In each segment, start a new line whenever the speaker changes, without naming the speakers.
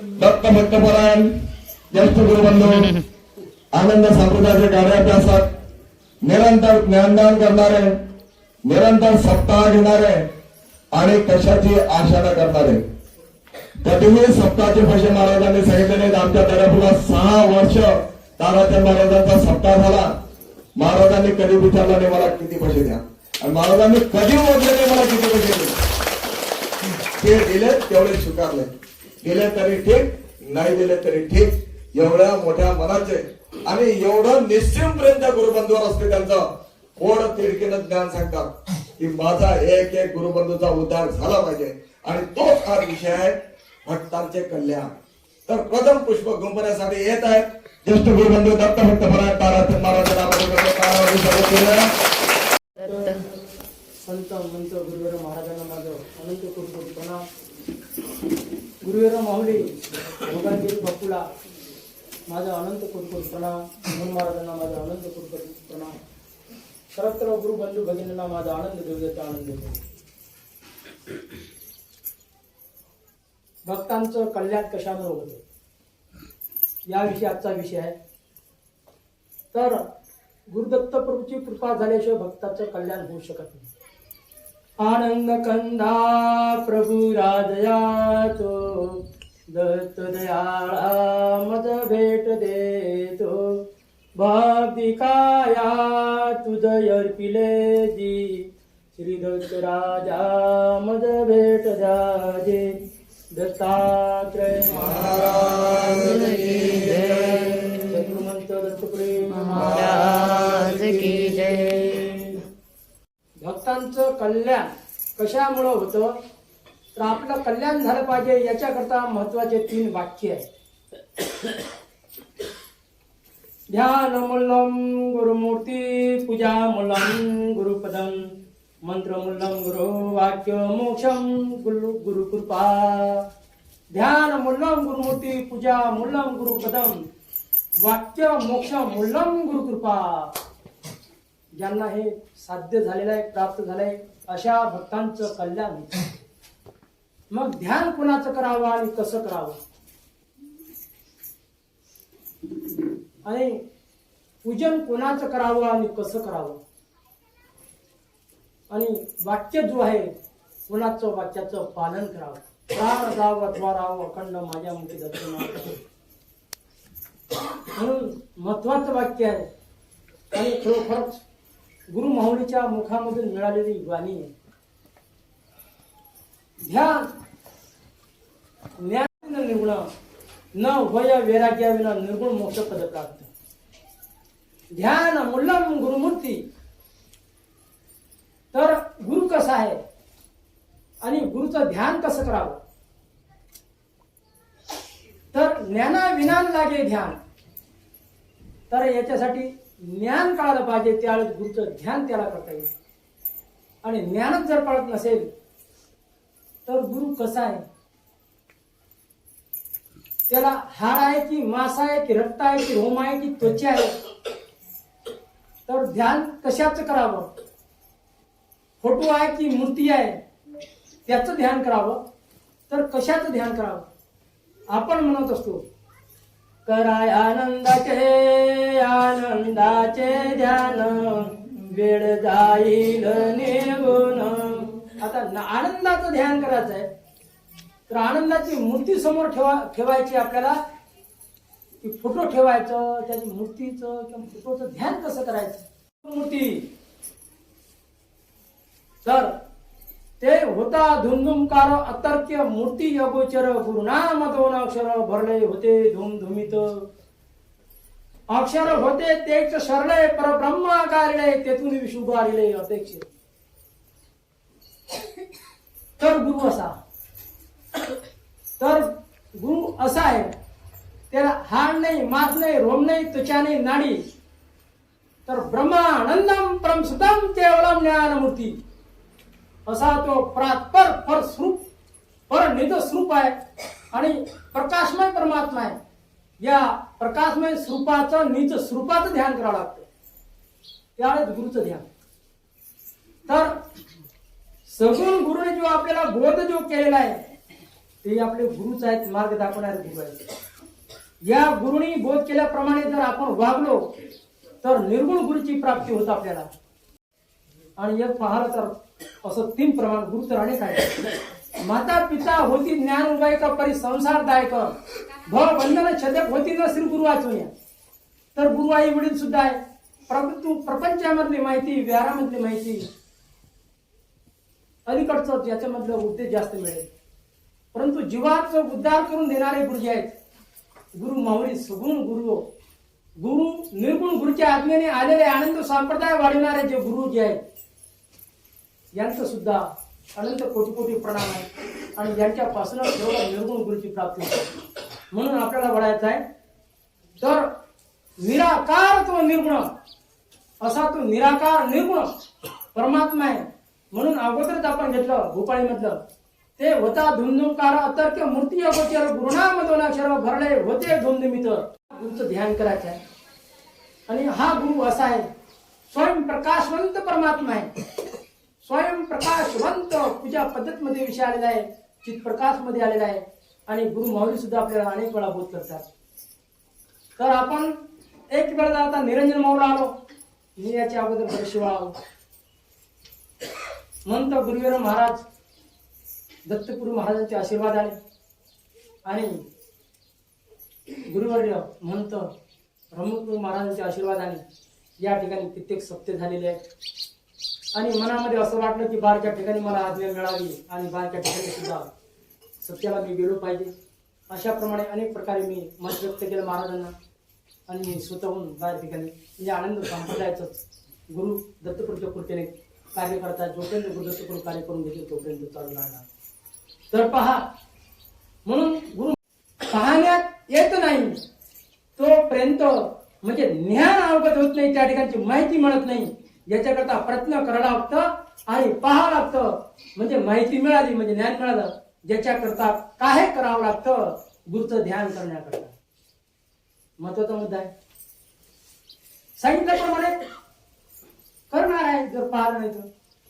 दत्त भक्तपरायण ज्येष्ठ गुरुबंधू आनंद संप्रदायाचे कार्याभ्यासात निरंतर ज्ञानदान करणारे निरंतर सप्ताह घेणारे आणि कशाची आशा न करणारे कधीही सप्ताहाचे पैसे महाराजांनी सांगितले आमच्या दर्यापुला सहा वर्ष ताराचंद महाराजांचा सप्ताह झाला. महाराजांनी कधी विचारलं नाही मला किती पैसे द्या? आणि महाराजांनी कधी मोजले नाही मला किती पैसे द्या? ते दिले तेवढे स्वीकारले. दिले तरी ठीक नाही दिले तरी ठीक. एवढ्या मोठ्या मनाचे आणि एवढं निश्चिमपर्यंत गुरुबंधूवर असते त्यांचं. कोण तिडकीनं ज्ञान सांगतात? की माझा एक एक गुरुबंधूचा उद्धार झाला पाहिजे. आणि तोच हा विषय आहे भक्तांचे कल्याण. तर प्रथम पुष्प गुंफण्यासाठी येत आहेत. ज्येष्ठ गुरुबंधू दत्त भक्त ताराचंद महाराज केलं.
संत मंत गुरुवीर महाराजांना माझं अनंत कोटी कोटी प्रणाम. गुरुवेर माहुली भोगांगिरी बापूला माझा अनंत कोटी प्रणाम म्हणून महाराजांना माझा अनंत कोटी प्रणाम. सर्वत्र गुरु बंधू भगिनींना माझा आनंद देऊ आनंद देतो. भक्तांचं कल्याण कशामुळे होतं? याविषयी आजचा विषय आहे. तर गुरुदत्त प्रभूची कृपा झाल्याशिवाय भक्ताचं कल्याण होऊ शकत नाही. आनंद कंदा प्रभू राजया तो दत्त दयाळा मद भेट देतो भक्ती काया तुझ अर्पिले जी श्री दत्त राजा मद भेट जाजे दत्तात्रय कल्याण. कशामुळं होतं? तर आपलं कल्याण झालं पाहिजे याच्याकरता महत्त्वाचे तीन वाक्य आहे ध्यान मुल्लम गुरुमूर्ती पूजा मुल्लम गुरुपदम. मंत्र मुल्लम गुरु वाक्य मोक्षम गुरु गुरुकृपा ध्यान मुल्लम गुरुमूर्ती पूजा मुल्लम गुरुपदम. वाक्य मोक्ष मुल्लम गुरुकृपा ज्यांना हे साध्य झालेलं आहे प्राप्त झालंय अशा भक्तांचं कल्याण मग ध्यान कोणाचं करावं आणि कसं करावं? आणि पूजन कोणाचं करावं आणि कसं करावं? आणि वाक्य जो आहे कोणाचं वाक्याचं पालन करावं? प्राण जाव अथवा राव अखंड माझ्या मुखी दर्शन म्हणून महत्वाचं वाक्य आहे. आणि खरोखरच गुरु माहुलीच्या मुखामधून मिळालेली वाणी ध्यान ज्ञान निर्गुण न वय वैराग्याविना निर्गुण मोक्ष पद प्राप्त. ध्यान मुल्लम गुरुमूर्ती. तर गुरु कसा आहे? आणि गुरुचं ध्यान कसं करावं? तर ज्ञाना लागे ध्यान. तर याच्यासाठी ज्ञान कळालं पाहिजे त्यावेळेस गुरुचं ध्यान त्याला करता येईल. आणि ज्ञानच जर कळत नसेल तर गुरु कसा आहे? त्याला हाड आहे की मांस आहे की रक्त आहे की रोम आहे की त्वचा आहे तर ध्यान कशाचं करावं? फोटो आहे की मूर्ती आहे त्याचं ध्यान करावं? तर कशाचं ध्यान करावं? आपण म्हणत असतो कराय आनंदाचे चित्ताचे ध्यान वेळ जाईल निघून आता आनंदाचं ध्यान करायचं आहे तर आनंदाची मूर्ती समोर ठेवा ठेवायची आपल्याला. की फोटो ठेवायचं त्याची मूर्तीचं किंवा फोटोचं ध्यान कसं करायचं? मूर्ती. तर ते होता धुमधुमकार अतर्क्य मूर्ती यगोचर गुरुनाम दोन अक्षर भरले होते धुमधुमीत. अक्षर होते तेच पर परब्रह्मा गारिले तेथून विशुभ आलेले अपेक्षित. तर गुरु असा. तर गुरु असा आहे. त्याला हाड नाही मात नाही रोम नाही त्वचा नाही नाडी. तर ब्रह्मानंदम परमसुतम केवलम ज्ञानमूर्ती. असा तो प्रात्पर पर स्वरूप पर निध स्वरूप आहे आणि प्रकाशमय परमात्मा आहे. या प्रकाशमय स्वरूपाचं नीच स्वरूपाचं ध्यान करावं लागतं. त्यावेळेस गुरुचं ध्यान. तर सगुण गुरुने जो आपल्याला बोध जो केलेला आहे ते आपले गुरुच आहेत मार्ग दाखवणारे गुरु आहेत. या गुरुनी बोध केल्याप्रमाणे जर आपण वागलो तर निर्गुण गुरुची प्राप्ती होत आपल्याला. आणि एक पाहिलं तर असं तीन प्रमाण गुरु तर अनेक आहेत. माता पिता होती ज्ञान उभायक परी संसारदायक. भव बंधन छदक होती ना श्री गुरु वाचूया तर गुरु आई वडील सुद्धा आहे. परंतु प्रपंचामधली माहिती व्यवहारामधली माहिती अलीकडचं याच्यामधलं उद्देश जास्त मिळेल. परंतु जीवाचं उद्धार करून देणारे गुरुजी आहेत. गुरु माऊली सगुण गुरु. गुरु निर्गुण गुरुच्या आज्ञेने आलेले आनंद संप्रदाय वाढविणारे जे गुरुजी आहेत यांचं सुद्धा अनंत कोटी कोटी प्रणाम आहे. आणि यांच्यापासूनच एवढं निर्गुण गुरुची प्राप्ती होते. म्हणून आपल्याला वळायचं आहे तर निराकार तो निर्गुण असा तो निराकार निर्गुण परमात्मा आहे म्हणून अगोदरच आपण घेतलं भूपाळी मधलं ते होता धुमधुमकार अतर्क मूर्ती अगोचर गुरुणाम दोन अक्षर भरले होते धुमधुमित गुरुचं ध्यान करायचं आहे. आणि हा गुरु असा आहे स्वयं प्रकाशवंत परमात्मा आहे. स्वयं प्रकाशवंत पूजा पद्धत मध्ये विषय आलेला आहे चितप्रकाशमध्ये आलेला आहे. आणि गुरु माऊली सुद्धा आपल्याला अनेक वेळा बोध करतात तर आपण एक वेळ आता निरंजन माऊला आलो. मी याच्या अगोदर बरेचशे वेळा आलो. म्हणत गुरुवीर महाराज दत्तगुरु महाराजांचे आशीर्वाद आले. आणि गुरुवर्य म्हणत ब्रह्मगुरु महाराजांचे आशीर्वाद आले. या ठिकाणी कित्येक सत्य झालेले आहेत. आणि मनामध्ये असं वाटलं की बारच्या ठिकाणी मला आज्ञा मिळावी आणि बारच्या ठिकाणी सुद्धा सत्याला मी गेलो पाहिजे. अशाप्रमाणे अनेक प्रकारे मी मत व्यक्त केलं महाराजांना आणि मी स्वतःहून बाहेर ठिकाणी म्हणजे आनंद संप्रदायाचं गुरु दत्तपुरच्या कृतीने कार्य करतात जोपर्यंत गुरु दत्तपुर कार्य करून घेतील तोपर्यंत चालू राहणार. तर पहा म्हणून गुरु पाहण्यात येत नाही. तोपर्यंत म्हणजे ज्ञान अवगत होत नाही त्या ठिकाणची माहिती मिळत नाही. याच्याकरता प्रयत्न करायला लागतं आणि पाहावं लागतं. म्हणजे माहिती मिळाली म्हणजे ज्ञान मिळालं ज्याच्याकरता काय करावं लागतं? गुरुचं ध्यान करण्याकरता. महत्त्वाचा मुद्दा आहे. सांगितल्याप्रमाणे करणार आहे जर पाहिलं नाही तर.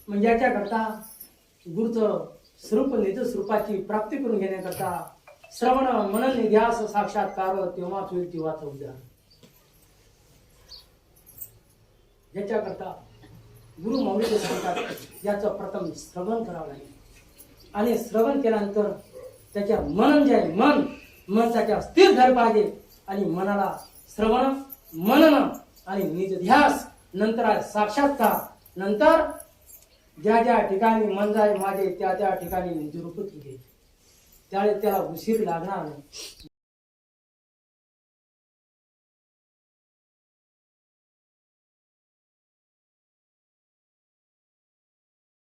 मग याच्याकरता गुरुचं स्वरूप निज स्वरूपाची प्राप्ती करून घेण्याकरता श्रवण मनन ध्यास साक्षात्कार तेव्हाच होईल तेव्हाच उद्या याच्याकरता गुरु मौलीचे सांगतात याचं प्रथम श्रवण करावं लागेल. आणि श्रवण केल्यानंतर त्याच्या मनन जे आहे मन मन त्याच्या स्थिर झालं पाहिजे. आणि मनाला श्रवण मनन आणि निज ध्यास नंतर आहे साक्षात्कार. नंतर ज्या ज्या ठिकाणी मन जाय माझे त्या त्या ठिकाणी निजरूपच घे. तुझे त्यावेळेस त्याला उशीर लागणार नाही.